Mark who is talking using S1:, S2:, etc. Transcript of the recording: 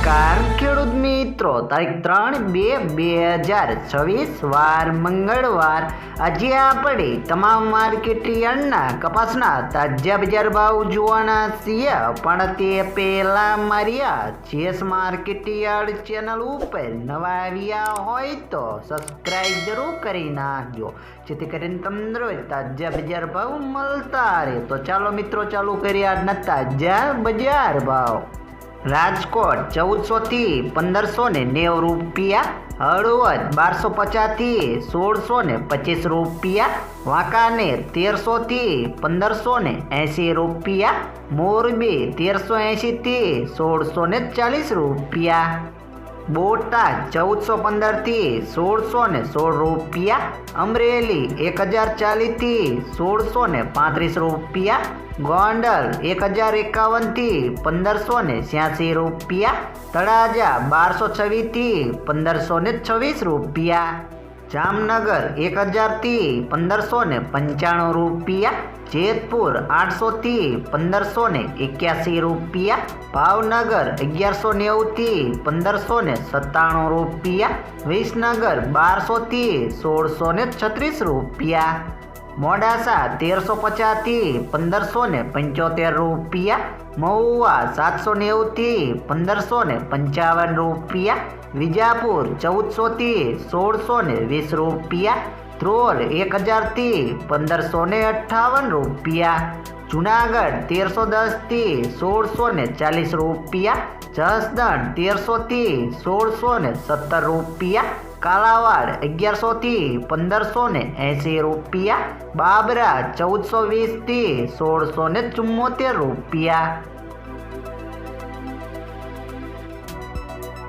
S1: મિત્રો. તારીખ ત્રણ બે બે હજાર છવ્વીસ, વાર મંગળવાર. આજે આપણે તમામ માર્કેટ યાર્ડના કપાસના તાજા બજાર ભાવ જોવાના છીએ. પણ તે પહેલાં માર્યા, જેસ માર્કેટ યાર્ડ ચેનલ ઉપર નવા આવ્યા હોય તો સબસ્ક્રાઈબ જરૂર કરી નાખજો. જેથી કરીને તમને રોજ તાજા બજાર ભાવ મળતા રહે. તો ચાલો મિત્રો, ચાલુ કરીએ આજના તાજા બજાર ભાવ. રાજકોટ ચૌદસોથી પંદરસો ને નેવું રૂપિયા, હળવદ બારસો પચાસથી સોળસો ને પચીસ રૂપિયા વાંકાનેર તેરસોથી પંદરસો ને એંસી રૂપિયા, મોરબી તેરસો એંશીથી સોળસો ને ચાલીસ રૂપિયા. બોટાદ ચૌદસો પંદરથી સોળસો ને સોળ રૂપિયા, અમરેલી એક હજાર ચાલીસથી સોળસો ને પાંત્રીસ રૂપિયા, ગોંડલ એક હજાર એકાવનથી પંદરસો ને છ્યાસી રૂપિયા, તળાજા બારસો છવ્વીસથી પંદરસો ને છવ્વીસ રૂપિયા. જામનગર એક હજારથી પંદરસો ને પંચાણું રૂપિયા, જેતપુર આઠસોથી પંદરસો ને એક્યાસી રૂપિયા, ભાવનગર અગિયારસો નેવુંથી પંદરસો ને સત્તાણું રૂપિયા, વિસનગર બારસોથી સોળસો ને છત્રીસ રૂપિયા. મોડાસા તેરસો પચાસથી પંદરસો ને પંચોતેર રૂપિયા, મહુવા સાતસો નેવુંથી પંદરસો ને પંચાવન રૂપિયા, વિજાપુર ચૌદસોથી સોળસો ને વીસ રૂપિયા, ધ્રોલ એક હજારથી પંદરસો ને અઠ્ઠાવન રૂપિયા, જુનાગઢ તેરસો દસથી સોળસો ને ચાલીસ રૂપિયા, જસદણ તેરસોથી સોળસો ને સત્તર રૂપિયા કાલાવાડ અગિયારસોથી પંદરસો ને એંસી રૂપિયા બાબરા ચૌદસો વીસથી સોળસો ને ચુમ્મોતેર રૂપિયા.